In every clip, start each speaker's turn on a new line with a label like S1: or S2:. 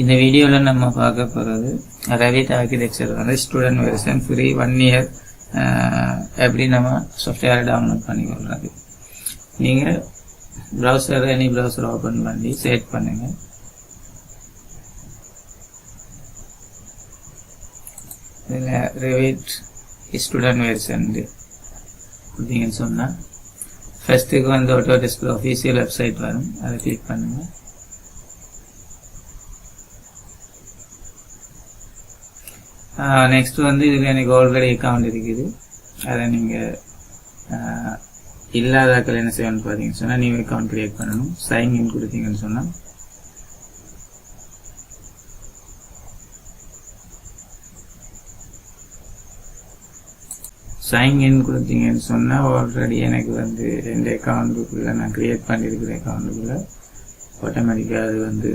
S1: இந்த வீடியோவில் நம்ம பார்க்க போகிறது ரவித் ஆர்கிடெக்சர் வந்து student version free one year எப்படி நம்ம சாஃப்ட்வேரை டவுன்லோட் பண்ணிக்கொள்றது நீங்கள் ப்ரௌசர் எனி ப்ரௌசர் ஓப்பன் பண்ணி செட் பண்ணுங்கள் இதில் ரெவிட் ஸ்டூடெண்ட் வெர்ஷன் அப்படின்னு சொன்னால் ஃபஸ்ட்டுக்கு வந்து ஆட்டோடெஸ்க் அஃபீஷியல் வெப்சைட் வரும். அதை கிளிக் பண்ணுங்கள் நெக்ஸ்ட் வந்து இதில் எனக்கு ஆல்ரெடி அக்கௌண்ட் இருக்குது. அதை நீங்கள் இல்லாதாக்கள் என்ன செய்யணும்னு பார்த்தீங்கன்னு சொன்னால் நியூ அக்கௌண்ட் கிரியேட் பண்ணணும். சைன் இன் கொடுத்தீங்கன்னு சொன்னால் சைன் இன் கொடுத்தீங்கன்னு சொன்னால் ஆல்ரெடி எனக்கு வந்து ரெண்டு அக்கௌண்ட்டுக்குள்ளே நான் க்ரியேட் பண்ணியிருக்கிற அக்கௌண்ட்டுக்குள்ளே ஆட்டோமேட்டிக்காக அது வந்து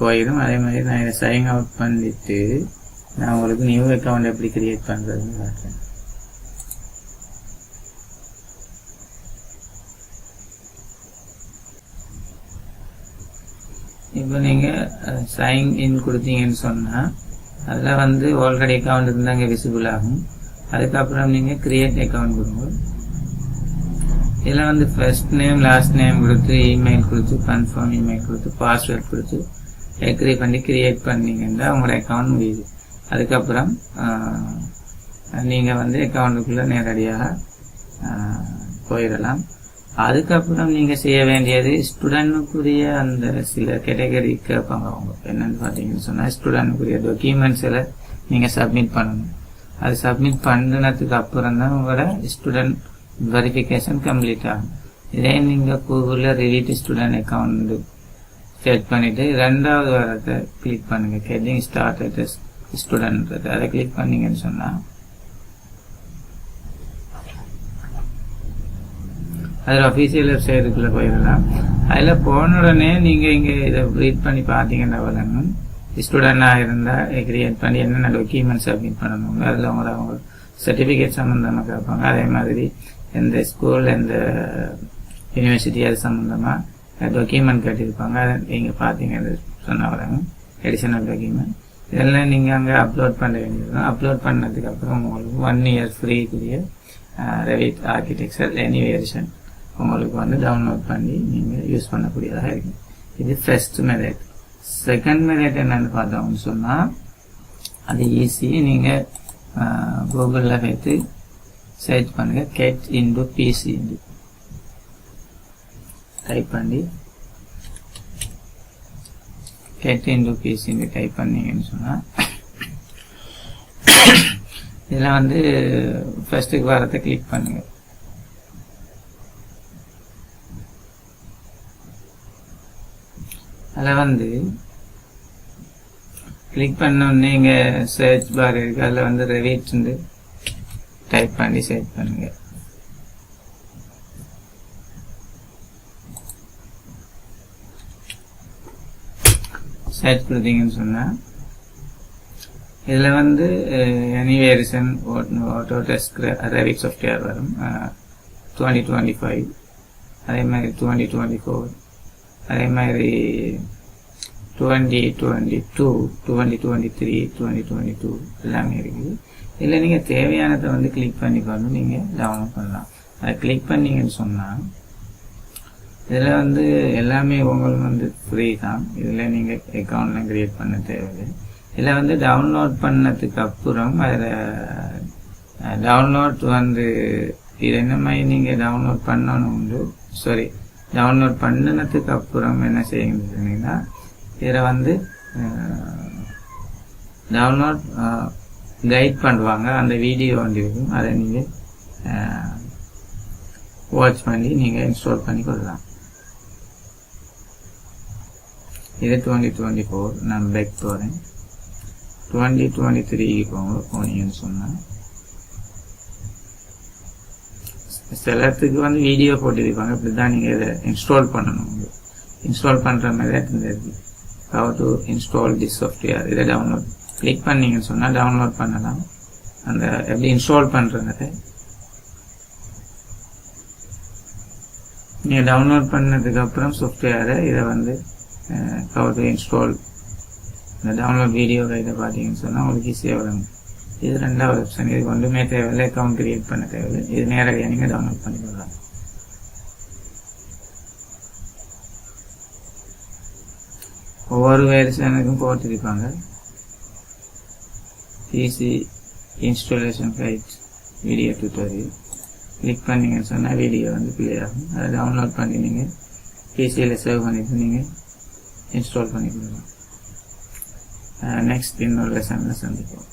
S1: போயிடும் அதே மாதிரி நான் இதை சைன் அவுட் பண்ணிட்டு நான் உங்களுக்கு நியூ அக்கௌண்ட் எப்படி கிரியேட் பண்ணுறதுன்னு காட்டுறேன். இப்போ நீங்கள் சைன் இன் கொடுத்தீங்கன்னு சொன்னால் அதில் வந்து ஆல்ரெடி அக்கௌண்ட் இருந்தாங்க அங்கே விசிபிள் ஆகும். அதுக்கப்புறம் நீங்கள் கிரியேட் அக்கௌண்ட் கொடுங்க. இதில் வந்து ஃபர்ஸ்ட் நேம் லாஸ்ட் நேம் கொடுத்து இமெயில் கொடுத்து கன்ஃபார்ம் இமெயில் கொடுத்து பாஸ்வேர்ட் கொடுத்து எக்ரி பண்ணி கிரியேட் பண்ணிங்கன்னா உங்களோட அக்கௌண்ட் முடியுது அதுக்கப்புறம் நீங்கள் வந்து அக்கௌண்ட்டுக்குள்ளே நேரடியாக போயிடலாம். அதுக்கப்புறம் நீங்கள் செய்ய வேண்டியது ஸ்டூடெண்ட்டுக்குரிய அந்த சில கேட்டகரி கேட்பாங்க அவங்க என்னென்னு பார்த்தீங்கன்னு சொன்னால் ஸ்டூடெண்ட்டுக்குரிய டாக்குமெண்ட்ஸில் நீங்கள் சப்மிட் பண்ணணும். அது சப்மிட் பண்ணினதுக்கு அப்புறம் தான் உங்களோட ஸ்டூடெண்ட் வெரிஃபிகேஷன் கம்ப்ளீட் ஆகும். இதே நீங்கள் கூகுளில் ரிலேட்டிவ் ஸ்டூடெண்ட் அக்கௌண்ட்டு செட் பண்ணிவிட்டு ரெண்டாவது வரத்தை கிளிக் பண்ணுங்கள் கெட்டிங் ஸ்டார்ட் ஸ்டூடெண்ட் அதை கிளிக் பண்ணீங்கன்னு சொன்னால் அதில் அஃபீஷியல் வெப்சைட்டுக்குள்ளே போயிடலாம். அதில் போன உடனே நீங்கள் இங்கே இதை ரீட் பண்ணி பார்த்தீங்கன்னா வரணும் ஸ்டூடெண்டாக இருந்தால் கிரியேட் பண்ணி என்னென்ன டாக்குமெண்ட் சப்மிட் பண்ணணுங்க அதில் உங்களை அவங்க சர்டிஃபிகேட் சம்மந்தமாக கேட்பாங்க. அதே மாதிரி எந்த ஸ்கூல் எந்த யூனிவர்சிட்டி அது சம்மந்தமாக டாக்குமெண்ட் கட்டியிருப்பாங்க. அதை நீங்கள் பார்த்தீங்க சொன்ன வராங்க எடிஷனல் டாக்குமெண்ட் இதெல்லாம் நீங்கள் அங்கே அப்லோட் பண்ண வேண்டியது அப்லோட் பண்ணதுக்கப்புறம் உங்களுக்கு ஒன் இயர் ஃப்ரீக்குரிய ரெவிட் ஆர்கிடெக்சர் எனி வெர்ஷன் உங்களுக்கு வந்து டவுன்லோட் பண்ணி நீங்கள் யூஸ் பண்ணக்கூடியதாக இருக்கும். இது ஃபர்ஸ்ட் மெரிட் செகண்ட் மெரிட் என்னன்னு பார்த்தோம்னு சொன்னால் அது ஈஸி நீங்கள் கூகுளில் வைத்து சர்ச் பண்ணுங்கள் கெட் இன்டு பிசி டைப் பண்ணி கெட் இன்டு பிசின்னு டைப் பண்ணீங்கன்னு சொன்னால் இதில் வந்து ஃபர்ஸ்ட்டுக்கு வரத்தை கிளிக் பண்ணுங்கள் அதில் வந்து கிளிக் பண்ணோடனே இங்கே சர்ச் பார் இருக்குது அதில் வந்து ரெவிட் டைப் பண்ணி சர்ச் பண்ணுங்கள் சர்ச் கொடுத்தீங்கன்னு சொன்னால் இதில் வந்து any version Autodesk Revit software வரும் டுவெண்ட்டி டுவெண்ட்டி ஃபைவ் அதே மாதிரி டுவெண்ட்டி டுவெண்ட்டி ஃபோர் அதே மாதிரி twenty twenty two twenty twenty three twenty twenty two எல்லாமே இருக்குது. இதில் நீங்கள் தேவையானதை வந்து கிளிக் பண்ணிக்கொண்டு நீங்கள் டவுன்லோட் பண்ணலாம். அதை கிளிக் பண்ணீங்கன்னு சொன்னால் இதில் வந்து எல்லாமே உங்களுக்கு வந்து ஃப்ரீ தான். இதில் நீங்கள் அக்கௌண்ட்லாம் க்ரியேட் பண்ண தேவையில்லை. இதில் வந்து டவுன்லோட் பண்ணதுக்கு அப்புறம் அதில் டவுன்லோட் வந்து இது என்ன மாதிரி நீங்கள் டவுன்லோட் பண்ணணும் உண்டு? சாரி டவுன்லோட் பண்ணினதுக்கு அப்புறம் என்ன செய்யுங்கன்னா இதில் வந்து டவுன்லோட் கைட் பண்ணுவாங்க. அந்த வீடியோ வந்து இருக்கும். அதை நீங்கள் வாட்ச் பண்ணி நீங்கள் இன்ஸ்டால் பண்ணி கொள்ளலாம் இது டுவெண்ட்டி டுவெண்ட்டி ஃபோர் நான் பேக் போகிறேன் டுவெண்ட்டி டுவெண்ட்டி த்ரீக்கு போங்க போனீங்கன்னு சொன்னேன். சிலத்துக்கு வந்து வீடியோ போட்டிருப்பாங்க இப்படி தான் நீங்கள் இதை இன்ஸ்டால் பண்ணணும். இன்ஸ்டால் பண்ணுற மாதிரி தான் இருக்கு how to install this software இதை டவுன்லோட் கிளிக் பண்ணீங்கன்னு சொன்னால் டவுன்லோட் பண்ணலாம். அந்த எப்படி இன்ஸ்டால் பண்ணுறது நீங்கள் டவுன்லோட் பண்ணதுக்கப்புறம் சாஃப்ட்வேரை இதை வந்து கவர் இன்ஸ்டால் இந்த டவுன்லோட் வீடியோ இதை பார்த்தீங்கன்னு சொன்னால் உங்களுக்கு ஈஸியாக வரும். இது ரெண்டாவது ஆப்ஷன் இதுக்கு ஒன்றுமே தேவையில்லை. அக்கௌண்ட் கிரியேட் பண்ண தேவையில்லை. இது நேரடியாக நீங்கள் டவுன்லோட் பண்ணிக்கலாம் ஒவ்வொரு வேர்ஷனுக்கும் போட்டிருப்பாங்க பிசி இன்ஸ்டாலேஷன் ஃபைட் வீடியோ டியூட்டோரியல் கிளிக் பண்ணீங்கன்னு சொன்னால் வீடியோ வந்து பிளே ஆகும். அதை டவுன்லோட் பண்ணி நீங்கள் பிசியில் சேவ் பண்ணிட்டு நீங்கள் இன்ஸ்டால் பண்ணிக்கலாம். நெக்ஸ்ட் இன்னொரு லெசனில் சந்திப்போம்.